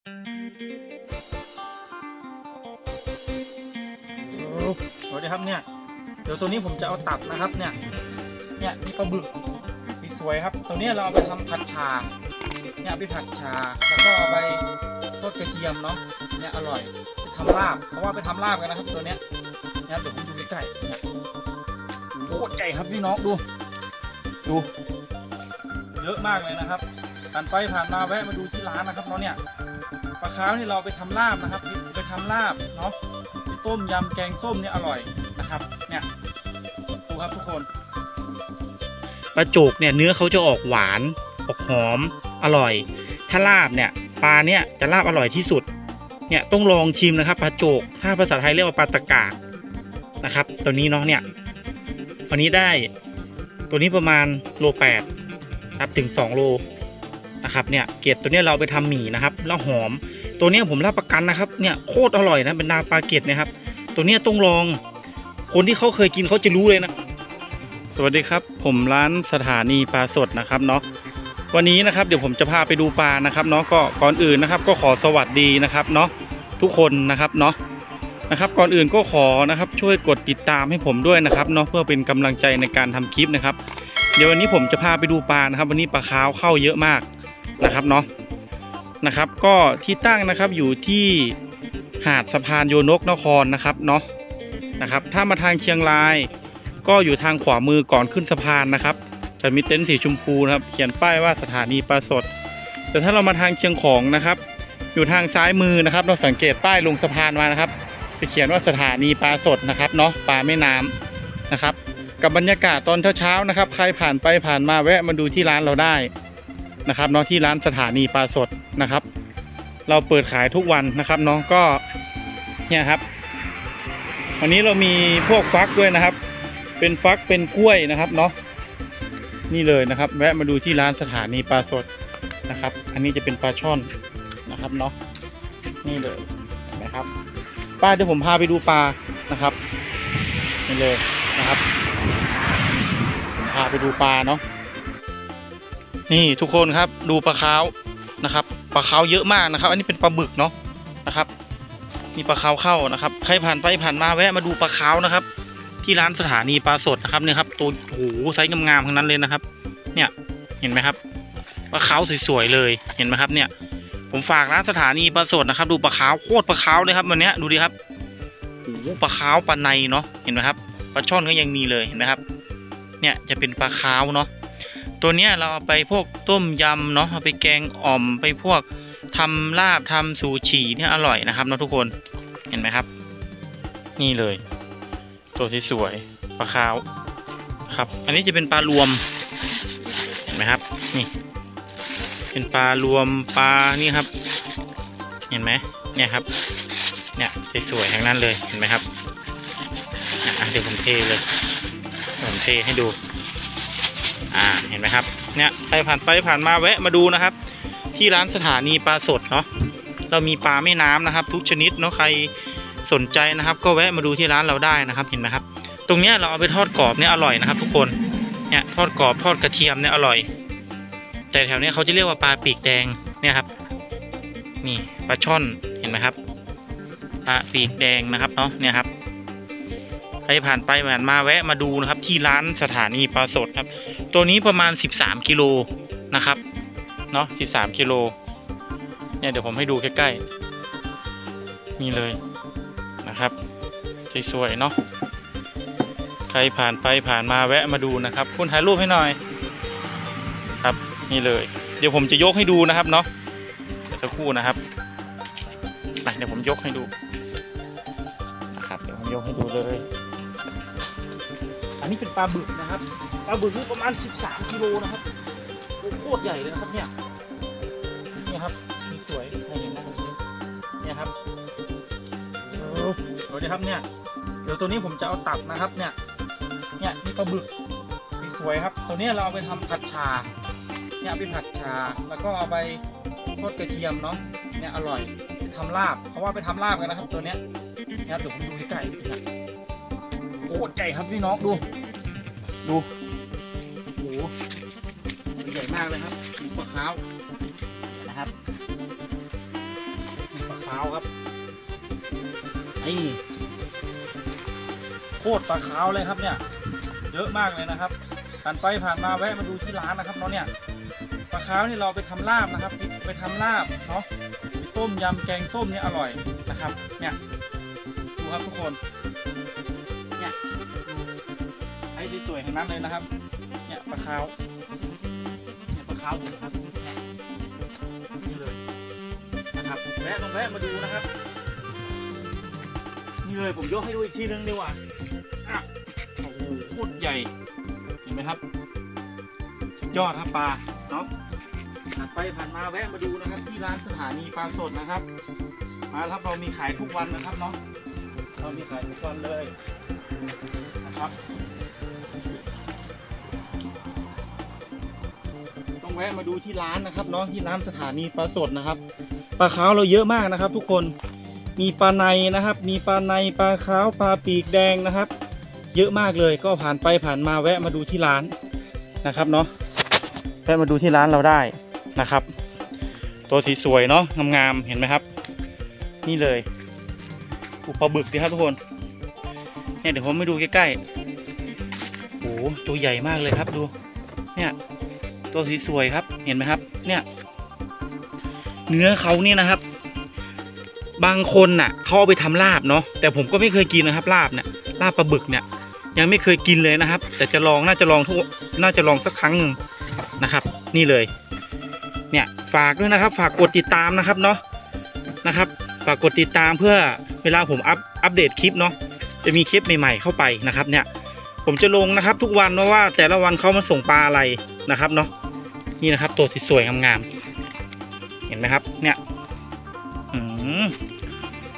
สวัสดีครับเนี่ย เดี๋ยวตัวนี้ผมจะเอาตับนะครับเนี่ย เนี่ยนี่ปลาบึกสวยครับ ตัวนี้เราเอาไปทำผัดชา เนี่ยไปผัดชา แล้วก็เอาไปทอดกระเทียมเนาะ เนี่ยอร่อยไปทำลาบ เพราะว่าไปทำลาบกันนะครับตัวเนี้ยนะครับเดี๋ยวผมดูใกล้ๆเนี่ยโคตรใหญ่ครับพี่น้องดู ดู เยอะมากเลยนะครับผ่านไปผ่านมาแวะมาดูที่ร้านนะครับเนาะเนี่ย ปลาคาร์ฟนี่เราไปทำลาบนะครับ ไปทำลาบเนาะไปต้มยำแกงส้มเนี่ยอร่อยนะครับเนี่ยดูครับทุกคนปลาโจกเนี่ยเนื้อเขาจะออกหวานออกหอมอร่อย ถ้าลาบเนี่ยปลาเนี่ยจะลาบอร่อยที่สุดเนี่ยต้องลองชิมนะครับปลาโจก ถ้าภาษาไทยเรียกว่าปลาตะกาดนะครับ ตัวนี้เนาะเนี่ยวันนี้ได้ ตัวนี้ประมาณโลแปดครับถึง2โล นะครับเนี่ยเกล็ดตัวนี้เราไปทำหมี่นะครับแล้วหอม ตัวนี้ผมรับประกันนะครับเนี่ยโคตรอร่อยนะเป็นนาปลาเกล็ดนะครับ ตัวนี้ต้องลอง คนที่เขาเคยกินเขาจะรู้เลยนะ สวัสดีครับ ผมร้านสถานีปลาสดนะครับเนาะวันนี้นะครับเดี๋ยวผมจะพาไปดูปลานะครับเนาะก็ก่อนอื่นนะครับ ก็ขอสวัสดีนะครับเนาะทุกคนนะครับเนาะนะครับก่อนอื่นก็ขอนะครับช่วยกดติดตามให้ผมด้วยนะครับเนาะเพื่อเป็นกำลังใจในการทำคลิปนะครับ เดี๋ยววันนี้ผมจะพาไปดูปลานะครับ วันนี้ปลาขาวเข้าเยอะมาก นะครับเนาะนะครับ ก็ที่ตั้งนะครับอยู่ที่หาดสะพานโยนกนครนะครับเนาะนะครับ ถ้ามาทางเชียงราย ก็อยู่ทางขวามือก่อนขึ้นสะพานนะครับจะมีเต็นท์สีชมพูนะครับ เขียนป้ายว่าสถานีปลาสด แต่ถ้าเรามาทางเชียงของนะครับ อยู่ทางซ้ายมือนะครับ เราสังเกตป้ายลงสะพานมานะครับจะเขียนว่าสถานีปลาสดนะครับเนาะปลาแม่น้ำนะครับ กับบรรยากาศตอนเช้าๆนะครับ ใครผ่านไปผ่านมาแวะมาดูที่ร้านเราได้ นะครับเนาะที่ร้านสถานีปลาสดนะครับ เราเปิดขายทุกวันนะครับเนาะก็เนี่ยครับ วันนี้เรามีพวกฟักด้วยนะครับ เป็นฟักเป็นกล้วยนะครับเนาะนี่เลยนะครับ แวะมาดูที่ร้านสถานีปลาสดนะครับ อันนี้จะเป็นปลาช่อนนะครับเนาะนี่เลยเห็นะครับป้าเดี๋ยวผมพาไปดูปลานะครับนี่เลยนะครับผมพาไปดูปลาเนาะ นี่ทุกคนครับดูปลาขาวนะครับปลาขาวเยอะมากนะครับ อันนี้เป็นปลาบึกเนาะนะครับมีปลาขาวเข้านะครับใครผ่านไปผ่านมาแวะมาดูปลาขาวนะครับ ที่ร้านสถานีปลาสดนะครับเนี่ยครับตัวโอ้โหไซส์งามๆทั้งนั้นเลยนะครับ เนี่ยเห็นไหมครับปลาขาวสวยๆเลยเห็นไหมครับเนี่ย ผมฝากร้านสถานีปลาสดนะครับ ดูปลาขาวโคตรปลาขาวเลยครับวันนี้ดูดิครับโอ้โหปลาขาวปลาในเนาะเห็นไหมครับปลาช่อนก็ยังมีเลยเห็นไหมครับ เนี่ยจะเป็นปลาขาวเนาะ ตัวเนี้ยเราเอาไปพวกต้มยำเนาะเอาไปแกงอ่อมไปพวกทำลาบทำซูชิเนี่ยอร่อยนะครับเนาะทุกคนเห็นไหมครับ นี่เลย ตัวที่สวยปลาขาวครับ อันนี้จะเป็นปลารวม เห็นไหมครับ นี่ เป็นปลารวมปลานี่ครับ เห็นไหมเนี่ยครับ เนี่ยสวยๆทั้งนั้นเลยเห็นไหมครับอะเดี๋ยวผมเทเลยผมเทให้ดู อ่าเห็นไหมครับเนี่ยใครผ่านไปผ่านมาแวะมาดูนะครับ ที่ร้านสถานีปลาสดเนาะเรามีปลาแม่น้ำนะครับ ทุกชนิดเนาะใครสนใจนะครับ ก็แวะมาดูที่ร้านเราได้นะครับเห็นไหมครับ ตรงเนี้ยเราเอาไปทอดกรอบเนี่ยอร่อยนะครับ ทุกคนเนี่ยทอดกรอบทอดกระเทียมเนี่ยอร่อย แต่แถวเนี้ยเขาจะเรียกว่าปลาปีกแดงเนี่ยครับ นี่ปลาช่อนเห็นไหมครับปลาปีกแดงนะครับเนาะเนี่ยครับ รผ่านไปผ่านมาแวะมาดูนะครับ ที่ร้านสถานีปลาสดครับ ตัวนี้ประมาณ 13กิโลนะครับเนาะ13กิโลเนี่ยเดี๋ยวผมให้ดูใกล้ๆนี่เลยนะครับสวยๆเนาะใครผ่านไปผ่านมาแวะมาดูนะครับ คุณถ่ายรูปให้หน่อยครับนี่เลย เดี๋ยวผมจะยกให้ดูนะครับเนาะสักครู่นะครับเดี๋ยวผมยกให้ดูนะครับเดี๋ยวผมยกให้ดูเลย นี้เป็นปลาบึกนะครับปลาบึกนี่ประมาณ 13กิโลนะครับโอ้โคตรใหญ่เลยนะครับเนี่ยนี่ครับมีสวยใครเห็นนะครับเนี่ยครับสวัสดีครับเนี่ยเดี๋ยวตัวนี้ผมจะเอาตับนะครับเนี่ยเนี่ยนี่ปลาบึกสวยครับ ตัวนี้เราเอาไปทำผัดชาเนี่ยเอาไปผัดชาแล้วก็เอาไปทอดกระเทียมเนาะเนี่ยอร่อยไปทำลาบเพราะว่าไปทำลาบกันนะครับ ตัวเนี้ยนะครับเดี๋ยวผมดูใกล้ๆนะโคตรใหญ่ครับพี่น้องดู ดูโอ้โหใหญ่มากเลยครับดูปลาขาวนะครับขาวครับไอ้โคตรปลาขาวเลยครับเนี่ย เยอะมากเลยนะครับผ่านไปผ่านมาแวะมาดูที่ร้านนะครับเนาะเนี่ยปลาขาวนี่เราไปทำลาบนะครับ ไปทำลาบเนาะไปต้มยำแกงส้มเนี่ยอร่อยนะครับ เนี่ยดูครับทุกคน วยๆทั้งนั้นเลยนะครับ เนี่ยปลาขาวเนี่ยปลาขาวดูครับนี่เลยนะครับแวะลองแวะมาดูนะครับ นี่เลยผมยกให้ดูอีกทีนึงดีกว่าอะโอ้โหโคตรใหญ่เห็นไหมครับสุดยอดครับปลาเนาะผ่านไปผ่านมาแวะมาดูนะครับ ที่ร้านสถานีปลาสดนะครับ มาครับเรามีขายทุกวันนะครับเนาะเรามีขายทุกวันเลยนะครับ ต้องแวะมาดูที่ร้านนะครับเนาะที่ร้านสถานีปลาสดนะครับปลาขาวเราเยอะมากนะครับ ทุกคนมีปลาในนะครับ มีปลาในปลาขาวปลาปีกแดงนะครับ เยอะมากเลยก็ผ่านไปผ่านมาแวะมาดูที่ร้านนะครับเนาะแวะมาดูที่ร้านเราได้นะครับ ตัวสีสวยเนาะงามๆเห็นไหมครับ นี่เลย อุปบึกดีครับทุกคนเนี่ยเดี๋ยวผมไปดูใกล้ๆโอ้โหตัวใหญ่มากเลยครับดู เนี่ย ตัวสีสวยครับ เห็นไหมครับ เนี่ย เนื้อเขานี่นะครับ บางคนน่ะเขาเอาไปทำลาบเนาะแต่ผมก็ไม่เคยกินนะครับลาบเนี่ยลาบปลาบึกเนี่ย ยังไม่เคยกินเลยนะครับ แต่จะลองน่าจะลองทุกน่าจะลองสักครั้งหนึ่งนะครับ นี่เลย เนี่ยฝากด้วยนะครับ ฝากกดติดตามนะครับเนาะนะครับ ฝากกดติดตามเพื่อเวลาผมอัพอัปเดตคลิปเนาะจะมีคลิปใหม่ๆเข้าไปนะครับเนี่ย ผมจะลงนะครับทุกวันเพราะว่าแต่ละวันเขามาส่งปลาอะไรนะครับเนาะ นี่นะครับ ตัวสวยๆงามๆเห็นไหมครับ เนี่ยอืม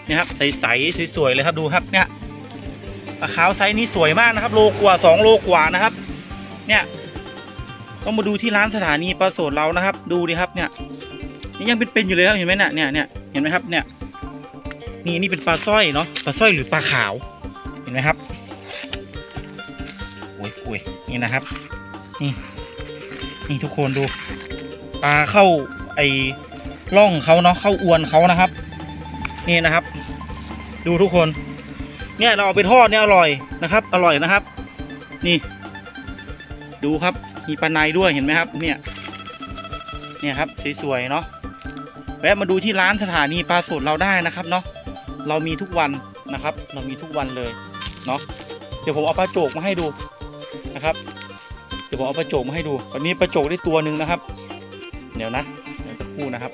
นี่ครับใสๆสวยๆเลยครับดูครับ เนี่ยปลาขาวไซส์นี้สวยมากนะครับโลกว่าสองโลกว่านะครับ เนี่ยต้องมาดูที่ร้านสถานีปลาสดเรานะครับ ดูดิครับเนี่ยนี่ยังเป็นๆอยู่เลยครับเห็นไหมเนี่ยเนี่ยเนี่ยเห็นไหมครับเนี่ยนี่นี่เป็นปลาสร้อยเนาะปลาสร้อยหรือปลาขาว เห็นไหมครับโอ้ยโอ้ยนี่นะครับนี่ นี่ทุกคนดูปลาเข้าไอ้ร่องเขาเนาะเข้าอวนเขานะครับ นี่นะครับ ดูทุกคน เนี่ยเราเอาไปทอดเนี่ยอร่อยนะครับ อร่อยนะครับ นี่ ดูครับมีปลาในด้วยเห็นไหมครับ เนี่ย เนี่ยครับสวยๆเนาะแวะมาดูที่ร้านสถานีปลาสดเราได้นะครับเนาะเรามีทุกวันนะครับ เรามีทุกวันเลยเนาะเดี๋ยวผมเอาปลาโจกมาให้ดูนะครับ ดี๋ยวผมเอาปลาโจกมาให้ดูตอนนี้ปลาโจกได้ตัวหนึ่งนะครับ เดี๋ยวนะเดี๋ยวจะพูดนะครับ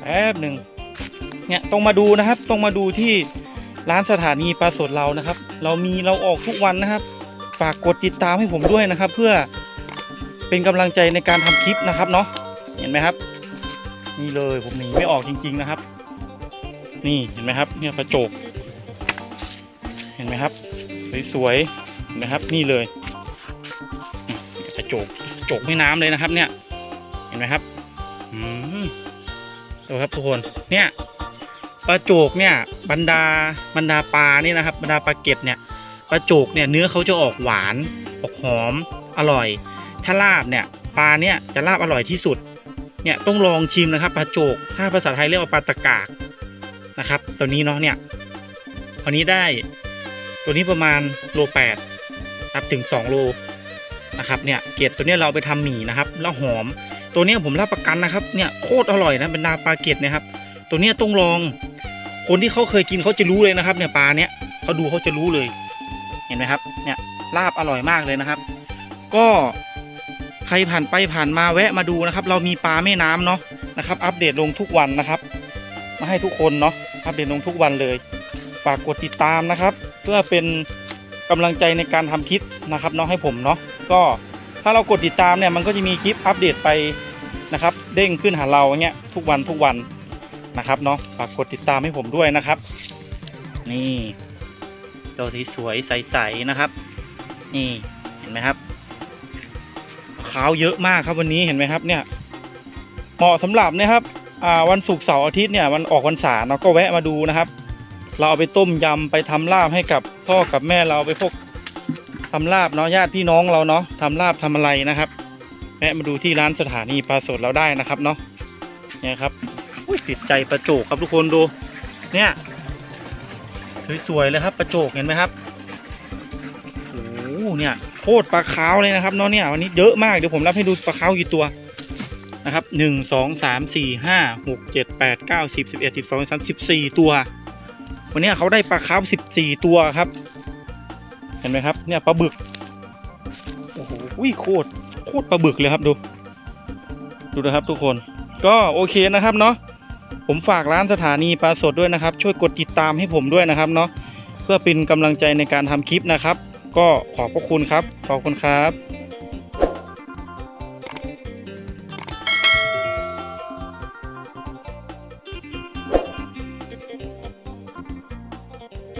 แป๊บหนึ่งเนี่ยต้องมาดูนะครับต้องมาดูที่ร้านสถานีปลาสดเรานะครับ เรามีเราออกทุกวันนะครับ ฝากกดติดตามให้ผมด้วยนะครับ เพื่อเป็นกำลังใจในการทำคลิปนะครับเนาะเห็นไหมครับ นี่เลยผมหนีไม่ออกจริง ๆนะครับ นี่เห็นไหมครับ เนี่ยปลาโจก เห็นไหมครับ สวยๆเห็นไหมครับ นี่เลย ระโจกโจกแม่น้ำเลยนะครับ เนี่ย เห็นไหมครับอืมดูครับทุกคน เนี่ยปลาโจกเนี่ยบรรดาบรรดาปลานี่นะครับ บรรดาปลาเก็ดเนี่ยปลาโจกเนี่ยเนื้อเขาจะออกหวานออกหอมอร่อย ถ้าลาบเนี่ยปลาเนี่ยจะลาบอร่อยที่สุดเนี่ยต้องลองชิมนะครับปลาโจก ถ้าภาษาไทยเรียกว่าปลาตะกากนะครับ ตัวนี้เนาะเนี่ยตัวนี้ได้ ตัวนี้ประมาณโลแปดครับถึงสองโล นะครับเนี่ยเกล็ดตัวนี้เราไปทำหมี่นะครับแล้วหอม ตัวนี้ผมรับประกันนะครับเนี่ยโคตรอร่อยนะเป็นนาปลาเกล็ดนะครับ ตัวนี้ต้องลอง คนที่เขาเคยกินเขาจะรู้เลยนะครับ เนี่ยปลาเนี้ยเขาดูเขาจะรู้เลย เห็นไหมครับเนี่ยลาบอร่อยมากเลยนะครับ ก็ใครผ่านไปผ่านมาแวะมาดูนะครับ เรามีปลาแม่น้ำเนาะนะครับ อัปเดตลงทุกวันนะครับ มาให้ทุกคนเนาะอัปเดตลงทุกวันเลยฝากกดติดตามนะครับ เพื่อเป็นกำลังใจในการทำคลิปนะครับเนาะให้ผมเนาะ ก็ถ้าเรากดติดตามเนี่ยมันก็จะมีคลิปอัปเดตไปนะครับ เด้งขึ้นหาเราอย่างเงี้ยทุกวันทุกวันนะครับเนาะฝากกดติดตามให้ผมด้วยนะครับ นี่ตัวที่สวยใสๆนะครับ นี่เห็นไหมครับขาวเยอะมากครับวันนี้เห็นไหมครับเนี่ยเหมาะสำหรับนะครับวันศุกร์เสาร์อาทิตย์เนี่ยวันออกวันศาสตร์เราก็แวะมาดูนะครับ เราเอาไปต้มยำไปทำลาบให้กับพ่อกับแม่เราไปพวก ทำลาบเนาะญาติพี่น้องเราเนาะทำลาบทำอะไรนะครับแวะมาดูที่ร้านสถานีปลาสดเราได้นะครับเนาะเนี่ยครับอุ้ยติดใจปลาโจกครับทุกคนดู เนี่ยสวยๆเลยครับปลาโจกเห็นไหมครับโอ้โหเนี่ยโคตรปลาขาวเลยนะครับเนาะเนี่ยวันนี้เยอะมากเดี๋ยวผมรับให้ดูปลาขาวกี่ตัวนะครับหนึ่งสองสามสี่ห้าหกเจ็ดแปดเก้าสิบสิบเอ็ดสิบสองสิบสามสิบสี่ตัว วันนี้เขาได้ปลาขาวสิบสี่ตัวครับ ห็นไหมครับเนี่ยปลาบึกโอ้โหโคตรโคตรปลาบึกเลยครับดู ดูนะครับทุกคนก็โอเคนะครับเนาะผมฝากร้านสถานีปลาสดด้วยนะครับ ช่วยกดติดตามให้ผมด้วยนะครับเนาะเพื่อเป็นกำลังใจในการทำคลิปนะครับ ก็ขอบพระคุณครับ ขอบคุณครับ